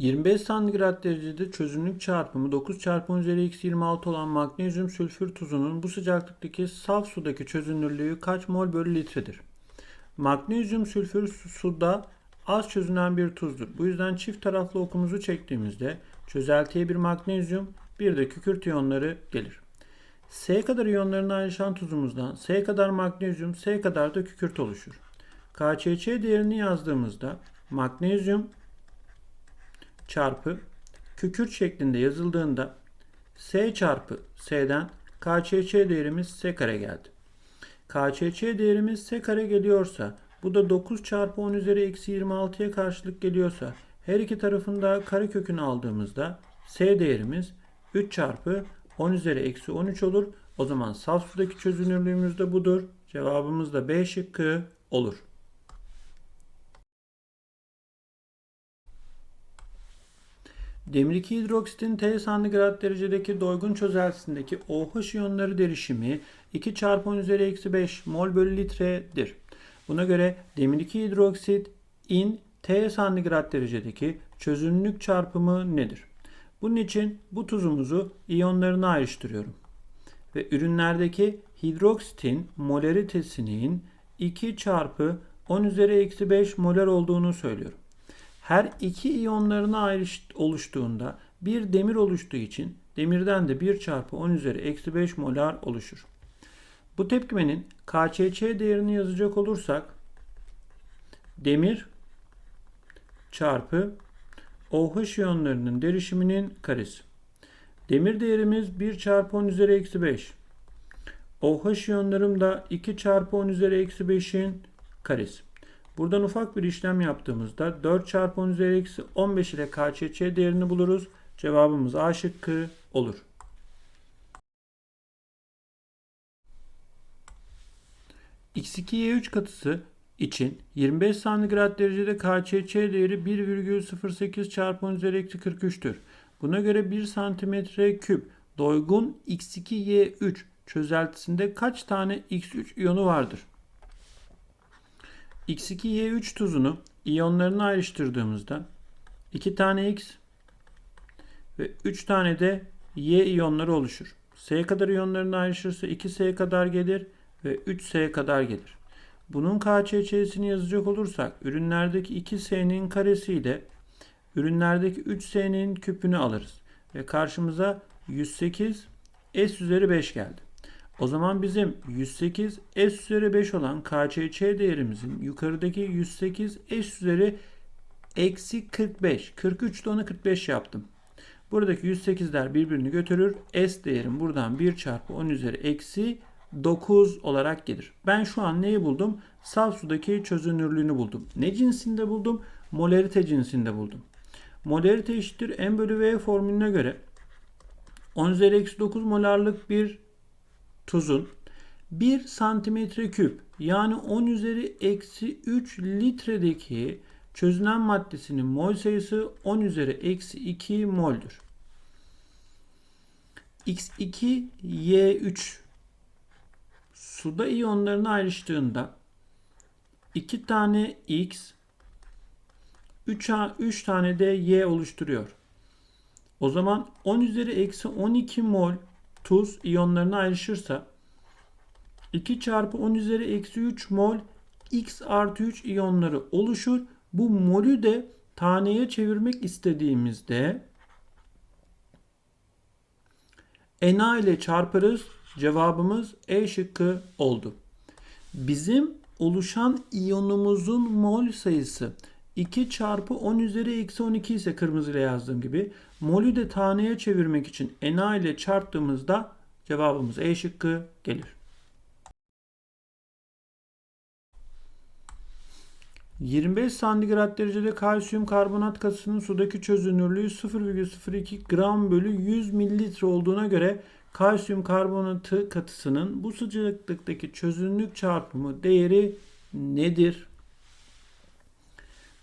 25 santigrat derecede çözünürlük çarpımı 9 çarpı 10 üzeri eksi 26 olan magnezyum sülfür tuzunun bu sıcaklıktaki saf sudaki çözünürlüğü kaç mol bölü litredir? Magnezyum sülfür su- suda az çözünen bir tuzdur. Bu yüzden çift taraflı okumuzu çektiğimizde çözeltiye bir magnezyum bir de kükürt iyonları gelir. S kadar iyonlarına ayrışan tuzumuzdan S kadar magnezyum, S kadar da kükürt oluşur. KÇÇ değerini yazdığımızda magnezyum çarpı kükürt şeklinde yazıldığında S çarpı S'den KÇÇ değerimiz S kare geldi. KÇÇ değerimiz S kare geliyorsa bu da 9 çarpı 10 üzeri eksi 26'ya karşılık geliyorsa her iki tarafında kare kökünü aldığımızda S değerimiz 3 çarpı 10 üzeri eksi 13 olur. O zaman saf sudaki çözünürlüğümüz de budur. Cevabımız da B şıkkı olur. 2 hidroksitin T santigrat derecedeki doygun çözeltisindeki OH iyonları derişimi 2 çarpı 10 üzeri eksi 5 mol bölü litredir. Buna göre 2 hidroksit in T santigrat derecedeki çözünürlük çarpımı nedir? Bunun için bu tuzumuzu iyonlarına ayrıştırıyorum. Ve ürünlerdeki hidroksitin molaritesinin 2 çarpı 10 üzeri eksi 5 molar olduğunu söylüyorum. Her iki iyonlarına ayrış oluştuğunda bir demir oluştuğu için demirden de 1 çarpı 10 üzeri eksi 5 molar oluşur. Bu tepkimenin KÇÇ değerini yazacak olursak demir çarpı OH iyonlarının derişiminin karesi. Demir değerimiz 1 çarpı 10 üzeri eksi 5. OH iyonlarım da 2 çarpı 10 üzeri eksi 5'in karesi. Buradan ufak bir işlem yaptığımızda 4 çarpı 10 üzeri eksi 15 ile KÇÇ değerini buluruz. Cevabımız A şıkkı olur. X2Y3 katısı için 25 santigrat derecede KÇÇ değeri 1,08 çarpı 10 üzeri eksi 43'tür. Buna göre 1 santimetre küp doygun X2Y3 çözeltisinde kaç tane X3 iyonu vardır? X2Y3 tuzunu iyonlarına ayrıştırdığımızda 2 tane X ve 3 tane de Y iyonları oluşur. S kadar iyonlarına ayrışırsa 2S kadar gelir ve 3S kadar gelir. Bunun KÇÇ'sini yazacak olursak ürünlerdeki 2S'nin karesi ile ürünlerdeki 3S'nin küpünü alırız. Ve karşımıza 108 S üzeri 5 geldi. O zaman bizim 108 S üzeri 5 olan KÇÇ değerimizin yukarıdaki 108 S üzeri eksi 45. 43 de onu 45 yaptım. Buradaki 108'ler birbirini götürür. S değerim buradan 1 çarpı 10 üzeri eksi 9 olarak gelir. Ben şu an neyi buldum? Saf sudaki çözünürlüğünü buldum. Ne cinsinde buldum? Molarite cinsinde buldum. Molarite eşittir M bölü V formülüne göre 10 üzeri eksi 9 molarlık bir tuzun 1 santimetre küp yani 10 üzeri eksi 3 litredeki çözünen maddesinin mol sayısı 10 üzeri eksi 2 moldür. X2 Y3 suda iyonlarını ayrıştığında 2 tane X 3, 3 tane de Y oluşturuyor. O zaman 10 üzeri eksi 12 mol tuz iyonlarına ayrışırsa 2 çarpı 10 üzeri eksi 3 mol X artı 3 iyonları oluşur. Bu molü de taneye çevirmek istediğimizde Na ile çarparız. Cevabımız E şıkkı oldu. Bizim oluşan iyonumuzun mol sayısı 2 çarpı 10 üzeri eksi 12 ise kırmızıyla yazdığım gibi molü de taneye çevirmek için Na ile çarptığımızda cevabımız E şıkkı gelir. ...25 santigrat derecede kalsiyum karbonat katısının sudaki çözünürlüğü 0,02 gram bölü 100 mililitre olduğuna göre... ...kalsiyum karbonatı katısının bu sıcaklıktaki çözünürlük çarpımı değeri nedir?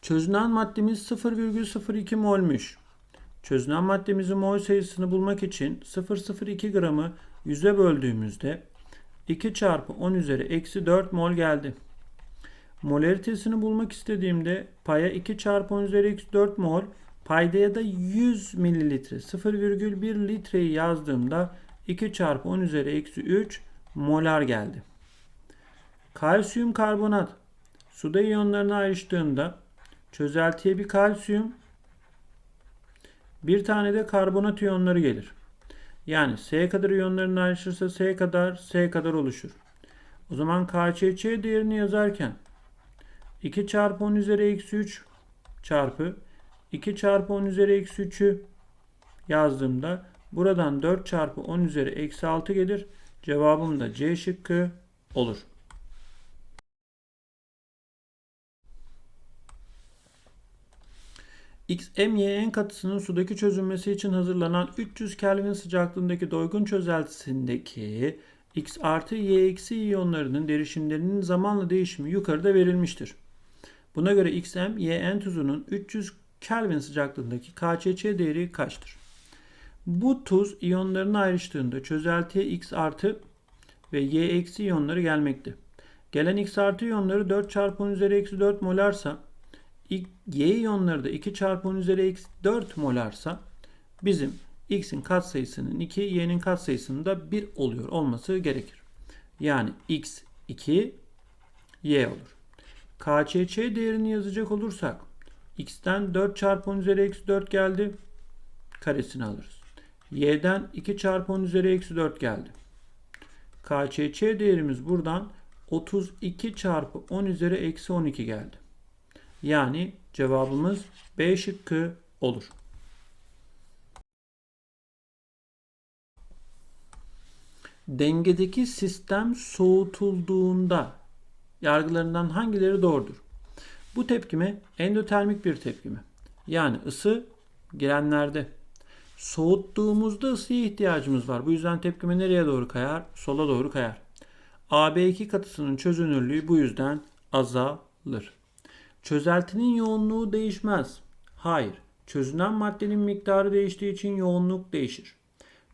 Çözünen maddemiz 0,02 molmüş. Çözünen maddemizin mol sayısını bulmak için 0,02 gramı 100'e böldüğümüzde 2 çarpı 10 üzeri eksi 4 mol geldi. Molaritesini bulmak istediğimde paya 2 çarpı 10 üzeri eksi 4 mol Paydaya da 100 mililitre 0,1 litreyi yazdığımda 2 çarpı 10 üzeri eksi 3 molar geldi. Kalsiyum karbonat suda iyonlarına ayrıştığında çözeltiye bir kalsiyum bir tane de karbonat iyonları gelir. Yani S kadar iyonlarına ayrışırsa S kadar S kadar oluşur. O zaman KÇÇ değerini yazarken 2 çarpı 10 üzeri eksi 3 çarpı 2 çarpı 10 üzeri eksi 3'ü yazdığımda buradan 4 çarpı 10 üzeri eksi 6 gelir. Cevabım da C şıkkı olur. XMYN katısının sudaki çözülmesi için hazırlanan 300 Kelvin sıcaklığındaki doygun çözeltisindeki X artı Y eksi iyonlarının derişimlerinin zamanla değişimi yukarıda verilmiştir. Buna göre XM, YN tuzunun 300 Kelvin sıcaklığındaki KÇÇ değeri kaçtır? Bu tuz iyonlarını ayrıştığında çözeltiye X artı ve Y eksi iyonları gelmekte. Gelen X artı iyonları 4 çarpı 10 üzeri eksi 4 molarsa Y iyonları da 2 çarpı 10 üzeri eksi 4 molarsa bizim X'in katsayısının 2, Y'nin katsayısının da 1 oluyor olması gerekir. Yani X 2, Y olur. KÇÇ değerini yazacak olursak X'ten 4 çarpı 10 üzeri eksi 4 geldi. Karesini alırız. Y'den 2 çarpı 10 üzeri eksi 4 geldi. KÇÇ değerimiz buradan 32 çarpı 10 üzeri eksi 12 geldi. Yani cevabımız B şıkkı olur. Dengedeki sistem soğutulduğunda yargılarından hangileri doğrudur? Bu tepkime endotermik bir tepkime. Yani ısı girenlerde. Soğuttuğumuzda ısıya ihtiyacımız var. Bu yüzden tepkime nereye doğru kayar? Sola doğru kayar. AB2 katısının çözünürlüğü bu yüzden azalır. Çözeltinin yoğunluğu değişmez. Hayır. Çözünen maddenin miktarı değiştiği için yoğunluk değişir.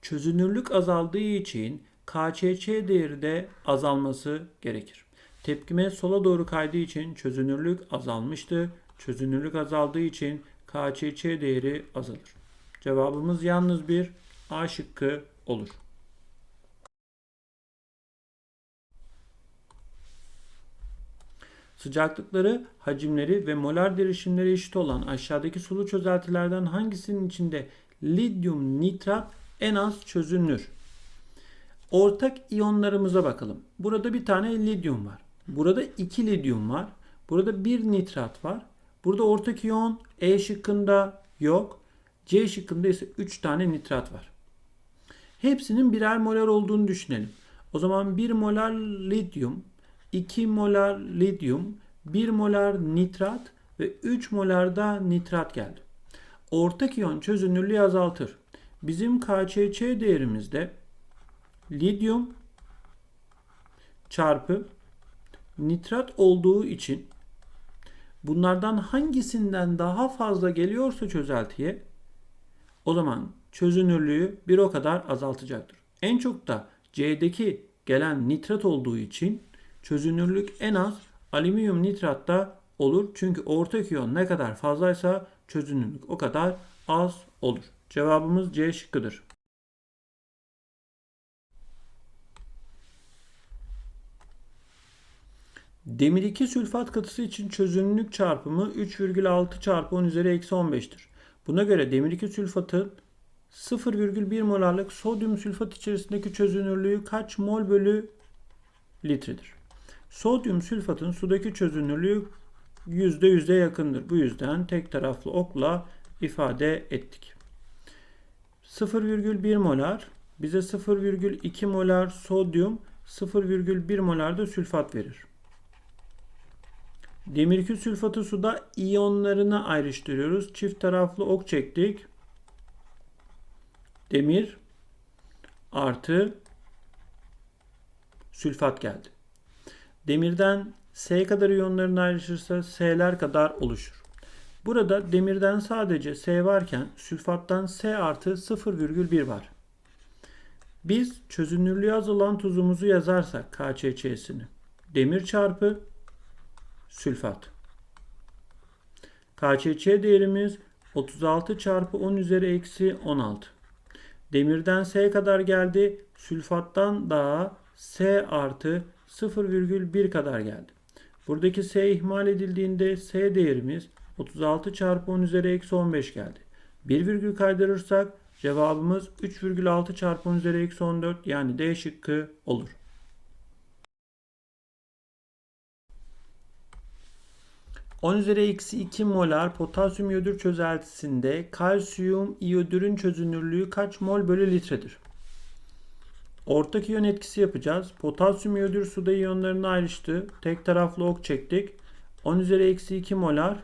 Çözünürlük azaldığı için KÇÇ değeri de azalması gerekir. Tepkime sola doğru kaydığı için çözünürlük azalmıştı. Çözünürlük azaldığı için KÇÇ değeri azalır. Cevabımız yalnız bir A şıkkı olur. Sıcaklıkları, hacimleri ve molar derişimleri eşit olan aşağıdaki sulu çözeltilerden hangisinin içinde lityum nitrat en az çözünür? Ortak iyonlarımıza bakalım. Burada bir tane lityum var. Burada iki lityum var. Burada bir nitrat var. Burada ortak iyon E şıkkında yok. C şıkkında ise 3 tane nitrat var. Hepsinin birer molar olduğunu düşünelim. O zaman 1 molar lityum, 2 molar lityum, 1 molar nitrat ve 3 molar da nitrat geldi. Ortak iyon çözünürlüğü azaltır. Bizim KÇÇ değerimizde lityum çarpı nitrat olduğu için bunlardan hangisinden daha fazla geliyorsa çözeltiye o zaman çözünürlüğü bir o kadar azaltacaktır. En çok da C'deki gelen nitrat olduğu için çözünürlük en az alüminyum nitratta olur. Çünkü ortak iyon ne kadar fazlaysa çözünürlük o kadar az olur. Cevabımız C şıkkıdır. Demir 2 sülfat katısı için çözünürlük çarpımı 3,6 çarpı 10 üzeri eksi 15'tir. Buna göre demir 2 sülfatın 0,1 molarlık sodyum sülfat içerisindeki çözünürlüğü kaç mol bölü litredir? Sodyum sülfatın sudaki çözünürlüğü %100'e yakındır. Bu yüzden tek taraflı okla ifade ettik. 0,1 molar bize 0,2 molar sodyum 0,1 molar da sülfat verir. Demir sülfatı suda iyonlarını ayrıştırıyoruz. Çift taraflı ok çektik. Demir artı sülfat geldi. Demirden S kadar iyonlarını ayrışırsa S'ler kadar oluşur. Burada demirden sadece S varken sülfattan S artı 0,1 var. Biz çözünürlüğü az olan tuzumuzu yazarsak KÇÇ'sini demir çarpı sülfat. KÇÇ değerimiz 36 çarpı 10 üzeri eksi 16. Demirden S kadar geldi. Sülfattan daha S artı 0,1 kadar geldi. Buradaki S ihmal edildiğinde S değerimiz 36 çarpı 10 üzeri eksi 15 geldi. Bir virgül kaydırırsak cevabımız 3,6 çarpı 10 üzeri eksi 14 yani D şıkkı olur. On üzeri eksi 2 molar potasyum iyodür çözeltisinde kalsiyum iyodürün çözünürlüğü kaç mol bölü litredir? Ortak iyon etkisi yapacağız. Potasyum iyodür suda iyonlarını ayrıştı. Tek taraflı ok çektik. 10 üzeri eksi 2 molar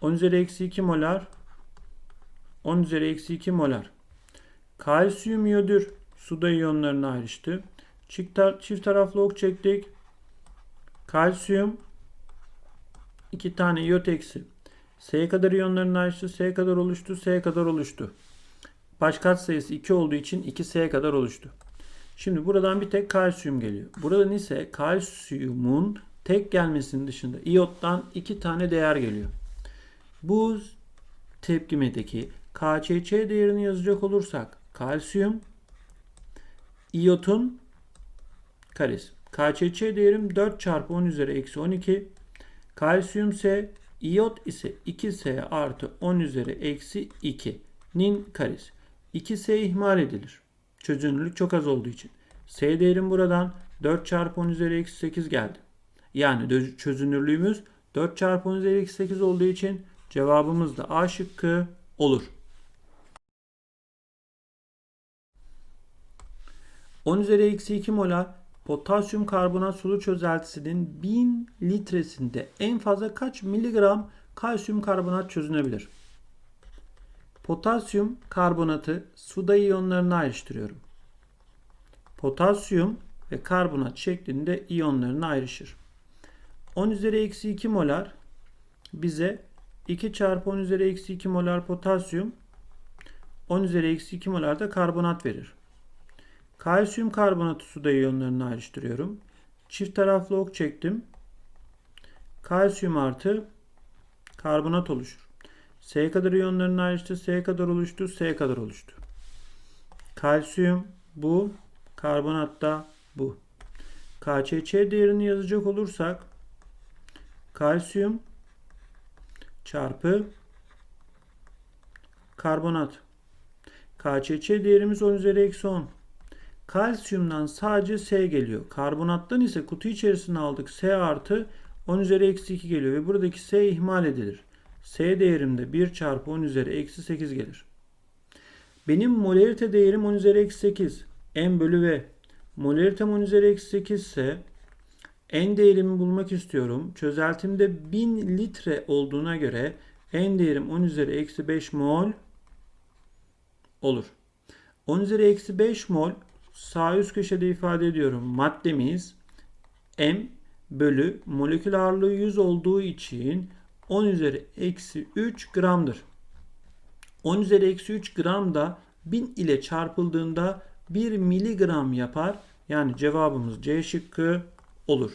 10 üzeri eksi 2 molar 10 üzeri eksi 2 molar. Kalsiyum iyodür suda iyonlarını ayrıştı. Çift, tar- çift taraflı ok çektik. Kalsiyum 2 tane iyot eksi. S kadar iyonlarını ayrıştı. S kadar oluştu. S kadar oluştu. Baş katsayısı 2 olduğu için 2S kadar oluştu. Şimdi buradan bir tek kalsiyum geliyor. Buradan ise kalsiyumun tek gelmesinin dışında iyottan 2 tane değer geliyor. Bu tepkimedeki KÇÇ değerini yazacak olursak kalsiyum iyotun karesi. KÇÇ değerim 4 çarpı 10 üzeri eksi 12. Kalsiyum ise iyot ise 2S artı 10 üzeri eksi 2'nin karesi. 2S ihmal edilir. Çözünürlük çok az olduğu için. S değerim buradan 4 çarpı 10 üzeri eksi 8 geldi. Yani çözünürlüğümüz 4 çarpı 10 üzeri eksi 8 olduğu için cevabımız da A şıkkı olur. 10 üzeri eksi 2 molar potasyum karbonat sulu çözeltisinin 1000 litresinde en fazla kaç miligram kalsiyum karbonat çözünebilir? Potasyum karbonatı suda iyonlarına ayrıştırıyorum. Potasyum ve karbonat şeklinde iyonlarına ayrışır. 10 üzeri eksi 2 molar bize 2 çarpı 10 üzeri eksi 2 molar potasyum 10 üzeri eksi 2 molar da karbonat verir. Kalsiyum karbonatı suda iyonlarına ayrıştırıyorum. Çift taraflı ok çektim. Kalsiyum artı karbonat oluşur. S kadar iyonlarının ayrıştı. S kadar oluştu. S kadar oluştu. Kalsiyum bu. Karbonat da bu. KÇÇ değerini yazacak olursak kalsiyum çarpı karbonat. KÇÇ değerimiz 10 üzeri eksi 10. Kalsiyumdan sadece S geliyor. Karbonattan ise kutu içerisine aldık. S artı 10 üzeri eksi 2 geliyor. Ve buradaki S ihmal edilir. S değerimde 1 çarpı 10 üzeri eksi 8 gelir. Benim molarite değerim 10 üzeri eksi 8. N bölü V. Molaritem 10 üzeri eksi 8 ise N değerimi bulmak istiyorum. Çözeltimde 1000 litre olduğuna göre N değerim 10 üzeri eksi 5 mol olur. 10 üzeri eksi 5 mol sağ üst köşede ifade ediyorum. Maddemiz M bölü molekül ağırlığı 100 olduğu için 10 üzeri eksi 3 gramdır. 10 üzeri eksi 3 gram da 1000 ile çarpıldığında 1 miligram yapar. Yani cevabımız C şıkkı olur.